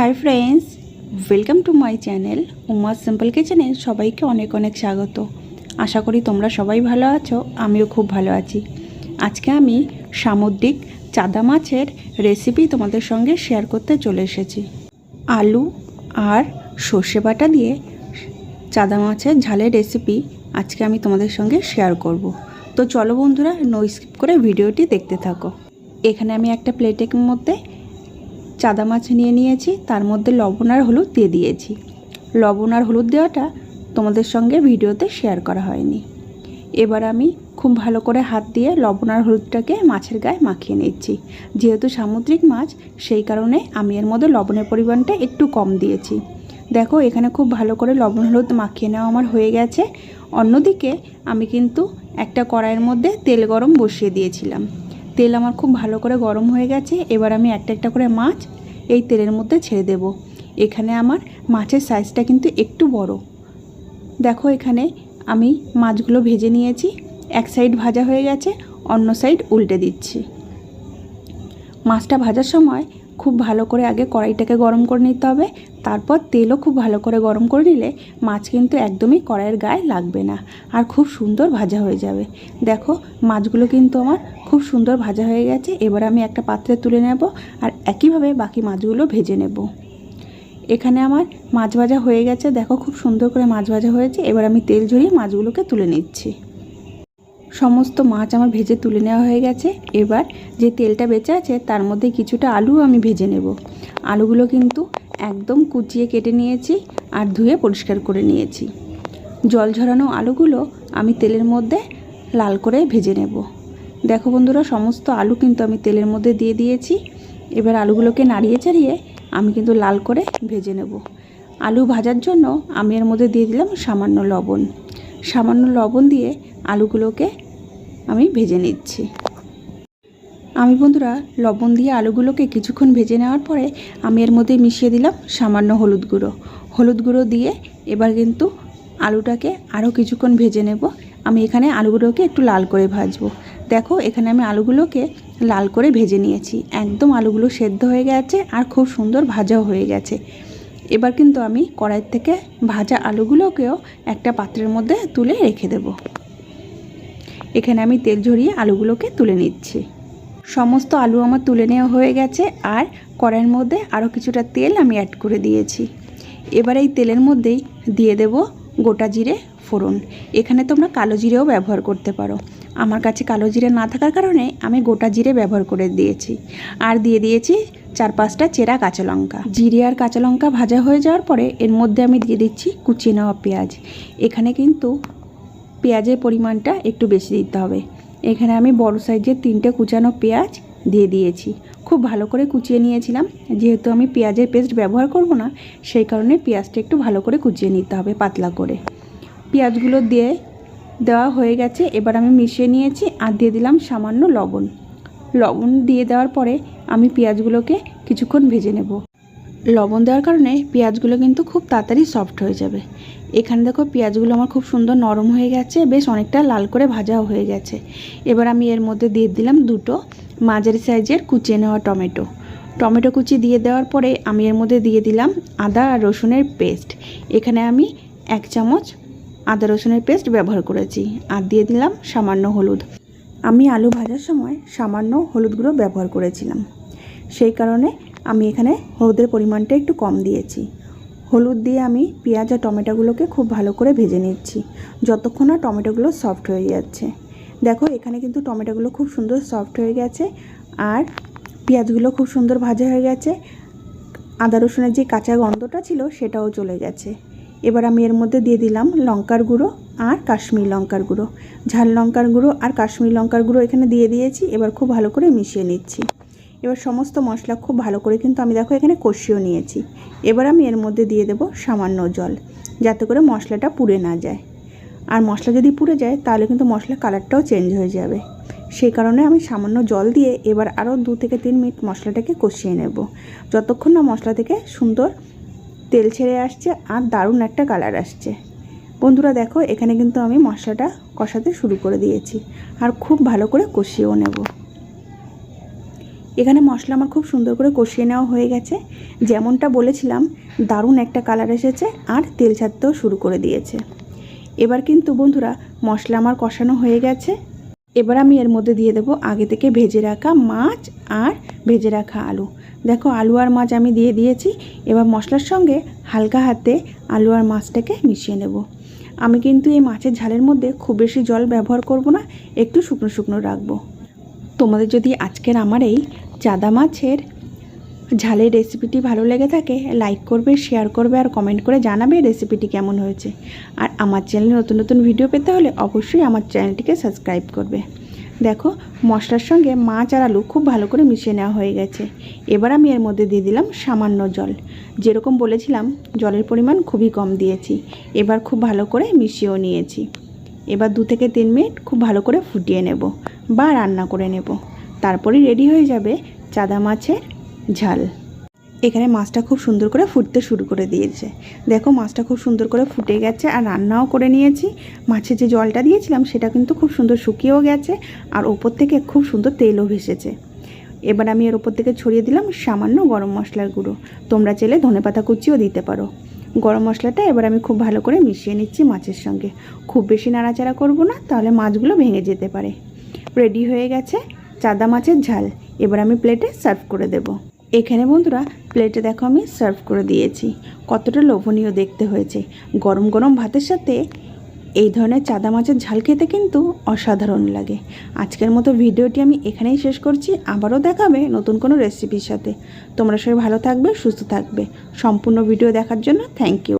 Hi friends welcome to my channel Uma simple কিচেনে সবাইকে অনেক অনেক স্বাগত। আশা করি তোমরা সবাই ভালো আছো, আমিও খুব ভালো আছি। আজকে আমি সামুদ্রিক চাদা মাছের রেসিপি তোমাদের সঙ্গে শেয়ার করতে চলে এসেছি। আলু আর সর্ষে বাটা দিয়ে চাদা মাছের ঝালের রেসিপি আজকে আমি তোমাদের সঙ্গে শেয়ার করব। তো চলো বন্ধুরা নো স্কিপ করে ভিডিওটি দেখতে থাকো। এখানে আমি একটা প্লেটের মধ্যে চাদা মাছ নিয়ে নিয়েছি, তার মধ্যে লবণ আর হলুদ দিয়ে দিয়েছি। লবণ আর হলুদ দেওয়াটা তোমাদের সঙ্গে ভিডিওতে শেয়ার করা হয়নি। এবার আমি খুব ভালো করে হাত দিয়ে লবণ আর হলুদটাকে মাছের গায়ে মাখিয়ে নিচ্ছি। যেহেতু সামুদ্রিক মাছ, সেই কারণে আমি এর মধ্যে লবণের পরিমাণটা একটু কম দিয়েছি। দেখো, এখানে খুব ভালো করে লবণ হলুদ মাখিয়ে নেওয়া আমার হয়ে গেছে। অন্যদিকে আমি কিন্তু একটা কড়াইয়ের মধ্যে তেল গরম বসিয়ে দিয়েছিলাম। তেল আমার খুব ভালো করে গরম হয়ে গেছে, এবার আমি একটা একটা করে মাছ এই তেলের মধ্যে ছেড়ে দেব। এখানে আমার মাছের সাইজটা কিন্তু একটু বড়। দেখো এখানে আমি মাছগুলো ভেজে নিয়েছি, এক সাইড ভাজা হয়ে গেছে, অন্য সাইড উল্টে দিচ্ছি। মাছটা ভাজার সময় খুব ভালো করে আগে কড়াইটাকে গরম করে নিতে হবে। তারপর তেলও খুব ভালো করে গরম করে নিলে মাছ কিন্তু একদমই কড়াইয়ের গায়ে লাগবে না আর খুব সুন্দর ভাজা হয়ে যাবে। দেখো, মাছগুলো কিন্তু আমার খুব সুন্দর ভাজা হয়ে গেছে। এবার আমি একটা পাত্রে তুলে নেব আর একইভাবে বাকি মাছগুলো ভেজে নেব। এখানে আমার মাছ ভাজা হয়ে গেছে। দেখো, খুব সুন্দর করে মাছ ভাজা হয়েছে। এবার আমি তেল ঝরিয়ে মাছগুলোকে তুলে নিচ্ছি। সমস্ত মাছ আমার ভেজে তুলে নেওয়া হয়ে গেছে। এবার যে তেলটা বেঁচে আছে, তার মধ্যে কিছুটা আলু আমি ভেজে নেব। আলুগুলো কিন্তু একদম কুচিয়ে কেটে নিয়েছি আর ধুয়ে পরিষ্কার করে নিয়েছি। জল ঝরানো আলুগুলো আমি তেলের মধ্যে লাল করে ভেজে নেব। দেখো বন্ধুরা, সমস্ত আলু কিন্তু আমি তেলের মধ্যে দিয়ে দিয়েছি। এবার আলুগুলোকে নাড়িয়ে চাড়িয়ে আমি কিন্তু লাল করে ভেজে নেব। আলু ভাজার জন্য আমি এর মধ্যে দিয়ে দিলাম সামান্য লবণ। সামান্য লবণ দিয়ে আলুগুলোকে আমি ভেজে নিচ্ছি। আমি বন্ধুরা, লবণ দিয়ে আলুগুলোকে কিছুক্ষণ ভেজে নেওয়ার পরে আমি এর মধ্যে মিশিয়ে দিলাম সামান্য হলুদ গুঁড়ো। হলুদ গুঁড়ো দিয়ে এবার কিন্তু আলুটাকে আরও কিছুক্ষণ ভেজে নেব। আমি এখানে আলুগুলোকে একটু লাল করে ভাজবো। দেখো, এখানে আমি আলুগুলোকে লাল করে ভেজে নিয়েছি। একদম আলুগুলো সেদ্ধ হয়ে গেছে আর খুব সুন্দর ভাজাও হয়ে গেছে। এবার কিন্তু আমি কড়াই থেকে ভাজা আলুগুলোকেও একটা পাত্রের মধ্যে তুলে রেখে দেব। এখানে আমি তেল ঝরিয়ে আলুগুলোকে তুলে নিচ্ছি। সমস্ত আলু আমার তুলে নেওয়া হয়ে গেছে আর কড়াইয়ের মধ্যে আরও কিছুটা তেল আমি অ্যাড করে দিয়েছি। এবার এই তেলের মধ্যেই দিয়ে দেব গোটা জিরে ফোড়ন। এখানে তোমরা কালো জিরেও ব্যবহার করতে পারো। আমার কাছে কালো জিরে না থাকার কারণে আমি গোটা জিরে ব্যবহার করে দিয়েছি। আর দিয়ে দিয়েছি চার পাঁচটা চেরা কাঁচা লঙ্কা। জিরে আর কাঁচা লঙ্কা ভাজা হয়ে যাওয়ার পরে এর মধ্যে আমি দিয়ে দিচ্ছি কুচিয়ে নেওয়া পেঁয়াজ। এখানে কিন্তু পেঁয়াজের পরিমাণটা একটু বেশি দিতে হবে। এখানে আমি বড় সাইজের তিনটে কুচানো পেঁয়াজ দিয়ে দিয়েছি। খুব ভালো করে কুচিয়ে নিয়েছিলাম। যেহেতু আমি পেঁয়াজের পেস্ট ব্যবহার করব না, সেই কারণে পেঁয়াজটা একটু ভালো করে কুচিয়ে নিতে হবে পাতলা করে। পেঁয়াজগুলো দিয়ে দেওয়া হয়ে গেছে। এবার আমি মিশিয়ে নিয়েছি আর দিয়ে দিলাম সামান্য লবণ। লবণ দিয়ে দেওয়ার পরে আমি পেঁয়াজগুলোকে কিছুক্ষণ ভেজে নেব। লবণ দেওয়ার কারণে পেঁয়াজগুলো কিন্তু খুব তাড়াতাড়ি সফট হয়ে যাবে। এখানে দেখো পেঁয়াজগুলো আমার খুব সুন্দর নরম হয়ে গেছে, বেশ অনেকটা লাল করে ভাজাও হয়ে গেছে। এবার আমি এর মধ্যে দিয়ে দিলাম দুটো মাঝারি সাইজের কুচিয়ে নেওয়া টমেটো। টমেটো কুচি দিয়ে দেওয়ার পরে আমি এর মধ্যে দিয়ে দিলাম আদা আর রসুনের পেস্ট। এখানে আমি এক চামচ আদা রসুনের পেস্ট ব্যবহার করেছি আর দিয়ে দিলাম সামান্য হলুদ। আমি আলু ভাজার সময় সামান্য হলুদ গুঁড়ো ব্যবহার করেছিলাম। সেই কারণে আমি এখানে হলুদের পরিমাণটা একটু কম দিয়েছি। হলুদ দিয়ে আমি পেঁয়াজ আর টমেটোগুলোকে খুব ভালো করে ভেজে নিচ্ছি, যতক্ষণ না টমেটোগুলো সফট হয়ে যাচ্ছে। দেখো, এখানে কিন্তু টমেটোগুলো খুব সুন্দর সফট হয়ে গেছে আর পেঁয়াজগুলো খুব সুন্দর ভাজা হয়ে গেছে। আদা রসুনের যে কাঁচা গন্ধটা ছিল সেটাও চলে গেছে। এবার আমি এর মধ্যে দিয়ে দিলাম লঙ্কার গুঁড়ো আর কাশ্মীর লঙ্কার গুঁড়ো। ঝাল লঙ্কার গুঁড়ো আর কাশ্মীর লঙ্কার গুঁড়ো এখানে দিয়ে দিয়েছি, এবার খুব ভালো করে মিশিয়ে নিচ্ছি। এবার সমস্ত মশলা খুব ভালো করে কিন্তু আমি দেখো এখানে কষিয়েও নিয়েছি। এবার আমি এর মধ্যে দিয়ে দেব সামান্য জল, যাতে করে মশলাটা পুড়ে না যায়। আর মশলা যদি পুড়ে যায়, তাহলে কিন্তু মশলার কালারটাও চেঞ্জ হয়ে যাবে। সেই কারণে আমি সামান্য জল দিয়ে এবার আরও দু থেকে তিন মিনিট মশলাটাকে কষিয়ে নেব। যতক্ষণ না মশলা থেকে সুন্দর তেল ছেড়ে আসছে আর দারুণ একটা কালার আসছে। বন্ধুরা দেখো, এখানে কিন্তু আমি মশলাটা কষাতে শুরু করে দিয়েছি। আর খুব ভালো করে কষিয়েও নেব। এখানে মশলা আমার খুব সুন্দর করে কষিয়ে নেওয়া হয়ে গেছে। যেমনটা বলেছিলাম, দারুণ একটা কালার এসেছে আর তেল ছাড়তেও শুরু করে দিয়েছে। এবার কিন্তু বন্ধুরা, মশলা আমার কষানো হয়ে গেছে। এবার আমি এর মধ্যে দিয়ে দেবো আগে থেকে ভেজে রাখা মাছ আর ভেজে রাখা আলু। দেখো, আলু আর মাছ আমি দিয়ে দিয়েছি। এবার মশলার সঙ্গে হালকা হাতে আলু আর মাছটাকে মিশিয়ে নেব। আমি কিন্তু এই মাছের ঝালের মধ্যে খুব বেশি জল ব্যবহার করব না, একটু শুকনো শুকনো রাখব। তোমাদের যদি আজকের আমার এই চাদা মাছের ঝালের রেসিপিটি ভালো লেগে থাকে লাইক করবে শেয়ার করবে আর কমেন্ট করে জানাবে রেসিপিটি কেমন হয়েছে। আর আমার চ্যানেলে নতুন নতুন ভিডিও পেতে হলে অবশ্যই আমার চ্যানেলটিকে সাবস্ক্রাইব করবে। দেখো, মশলার সঙ্গে মাছ আর আলু খুব ভালো করে মিশিয়ে নেওয়া হয়ে গেছে। এবার আমি এর মধ্যে দিয়ে দিলাম সামান্য জল। যেরকম বলেছিলাম, জলের পরিমাণ খুবই কম দিয়েছি। এবার খুব ভালো করে মিশিয়েও নিয়েছি। এবার দু থেকে তিন মিনিট খুব ভালো করে ফুটিয়ে নেব বা রান্না করে নেব। তারপরেই রেডি হয়ে যাবে চাদা মাছের ঝাল। এখানে মাছটা খুব সুন্দর করে ফুটতে শুরু করে দিয়েছে। দেখো মাছটা খুব সুন্দর করে ফুটে গেছে আর রান্নাও করে নিয়েছি। মাছের যে জলটা দিয়েছিলাম সেটা কিন্তু খুব সুন্দর শুকিয়েও গেছে আর ওপর থেকে খুব সুন্দর তেলও ভেসেছে। এবার আমি এর ওপর থেকে ছড়িয়ে দিলাম সামান্য গরম মশলার গুঁড়ো। তোমরা চাইলে ধনেপাতা কুচিও দিতে পারো। গরম মশলাটা এবার আমি খুব ভালো করে মিশিয়ে নিচ্ছি মাছের সঙ্গে। খুব বেশি নাড়াচাড়া করব না, তাহলে মাছগুলো ভেঙে যেতে পারে। রেডি হয়ে গেছে। চাদা মাছের ঝাল। এবার আমি প্লেটে সার্ভ করে দেব। এখানে বন্ধুরা প্লেটে দেখো আমি সার্ভ করে দিয়েছি। কতটা লোভনীয় দেখতে হয়েছে। গরম গরম ভাতের সাথে এই ধরনের চাদা মাছের ঝাল খেতে কিন্তু অসাধারণ লাগে। আজকের মতো ভিডিওটি আমি এখানেই শেষ করছি। আবারও দেখাবে নতুন কোনো রেসিপির সাথে। তোমরা সবাই ভালো থাকবে, সুস্থ থাকবে। সম্পূর্ণ ভিডিও দেখার জন্য থ্যাংক ইউ